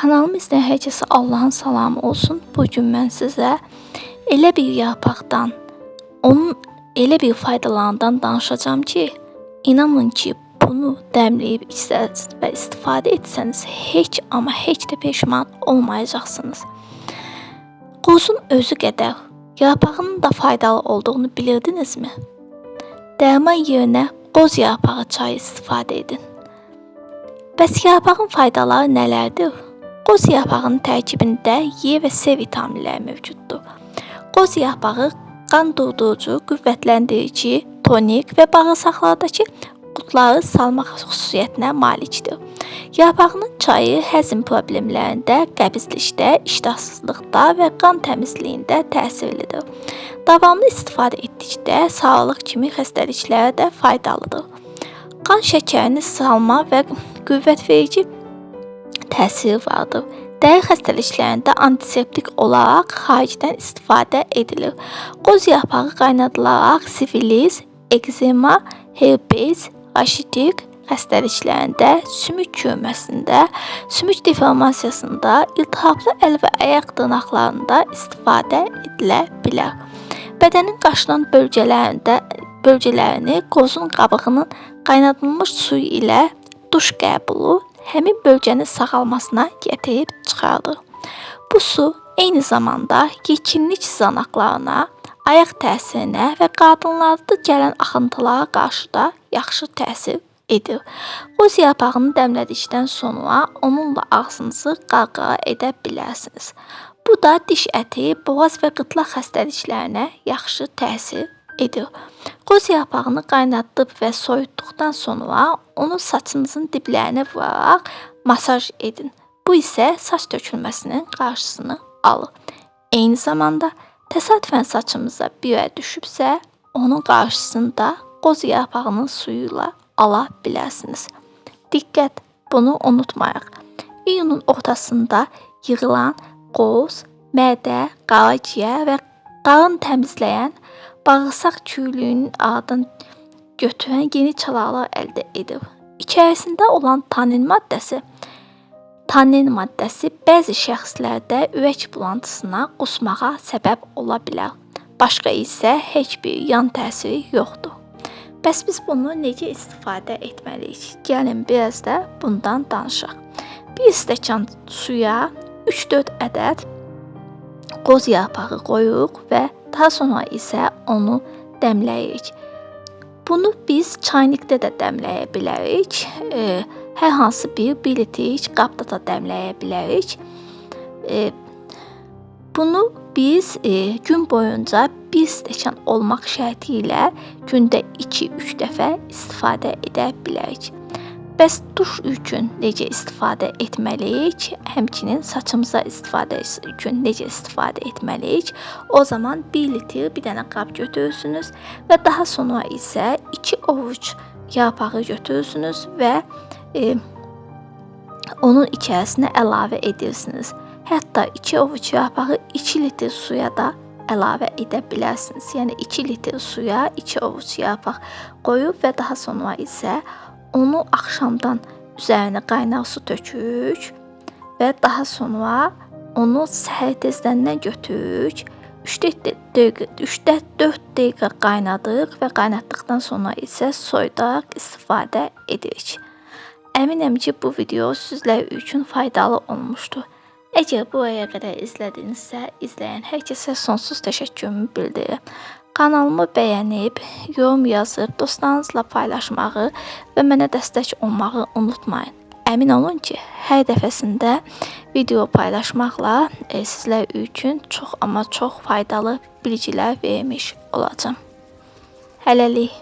Kanalımı izləyən hər kəsə Allahın salamı olsun. Bu gün mən sizə elə bir yarpaqdan, onun elə bir faydalarından danışacağam ki, inanın ki, bunu dəmləyib içsəniz və istifadə etsəniz heç amma heç də peşman olmayacaqsınız. Qozun özü qədər yarpağının da faydalı olduğunu bilirdinizmi? Dərman yerinə qoz yarpağı çayı istifadə edin. Bəs yarpağın faydaları nələrdir? Qoz yarpağının tərkibində E və C vitaminləri mövcuddur. Qoz yarpağı qan durdurucu, qüvvətləndirici, tonik və bağırsaqlardakı qutları salmaq xüsusiyyətinə malikdir. Yarpağının çayı həzm problemlərində, qəbizlikdə, iştahsızlıqda və qan təmizliyində təsirlidir. Davamlı istifadə etdikdə sağlıq kimi xəstəliklərə də faydalıdır. Qan şəkərini salma və qüvvətverici təsiri vardır. Dəri xəstəliklərində antiseptik olaraq xaricdən istifadə edilir. Qoz yarpağı qaynadılaraq sifilis, ekzema, herpes, raşitik xəstəliklərində, sümük çürüməsində, sümük deformasiyasında, iltihablı əl və ayaq dırnaqlarında istifadə edilə bilər. Bədənin qaşınan bölgələrində bölgələrini qozun qabığının qaynadılmış suyu ilə duş qəbulu həmin bölgənin sağalmasına gətirib çıxardır. Bu su eyni zamanda yekillik sızanaqlarına, ayaq təsirinə və qadınlarda gələn axıntılara qarşı da yaxşı təsir edir. Qoz yarpağını dəmlədikdən sonra onunla ağzınızı qarqara edə bilərsiniz. Bu da diş əti, boğaz və qıtlaq xəstəliklərinə yaxşı təsir edir. Qoz yarpağını qaynatdıb və soyutduqdan sonra onu saçınızın diblərinə vuraraq masaj edin. Bu isə saç tökülməsinin qarşısını alır. Eyni zamanda təsadüfən saçımıza bir ə düşübsə, onun qarşısını da qoz yarpağının suyu ilə ala bilərsiniz. Diqqət, bunu unutmayaq. İyunun ortasında yığılan qoz, mədə, qaraciyər və qarın təmizləyən, bağırsaq küylüyünün adını götürən yeni çalaqlar əldə edir. İçərisində olan tanin maddəsi Tannin maddəsi bəzi şəxslərdə ürək bulantısına, qusmağa səbəb ola bilər. Başqa isə heç bir yan təsiri yoxdur. Bəs biz bunu necə istifadə etməliyik? Gəlin biraz da bundan danışaq. 1 stəkan suya 3-4 ədəd qoz yarpağı qoyuruq və daha sonra isə onu dəmləyirik. Bunu biz çaynikdə də dəmləyə bilərik. E, hər hansı bir 1 litrik qabda da dəmləyə bilərik. E, bunu biz e, gün boyunca 1 stəkan olmaq şərti ilə gündə 2-3 dəfə istifadə edə bilərik. Bəs duş üçün necə istifadə etməliyik? Həmçinin saçımıza istifadə üçün necə istifadə etməliyik? O zaman 1 litr bir dənə qab götürürsünüz və daha sonra isə 2 ovuc yarpağı götürürsünüz və e, onun içərisinə əlavə edirsiniz. Hətta 2 ovuc yarpağı 2 litr suya da əlavə edə bilərsiniz. Yəni 2 litr suya 2 ovuc yarpaq qoyub və daha sonra isə onu axşamdan üzərinə qaynaq su tökürük və daha sonra onu səhər tezdən götürürük. 3-4 dəqiqə, 3-4 dəqiqə qaynadırıq və qaynatdıqdan sonra isə soyudaraq istifadə edirik. Əminəm ki, bu video sizlər üçün faydalı olmuşdur. Əgər buraya qədər izlədinizsə, izləyən hər kəsə sonsuz təşəkkürümü bildirirəm. Kanalımı bəyənib, yorum yazıb, dostlarınızla paylaşmağı və mənə dəstək olmağı unutmayın. Əmin olun ki, hər dəfəsində video paylaşmaqla e, sizlər üçün çox amma çox faydalı bilgilər vermiş olacağam. Hələlik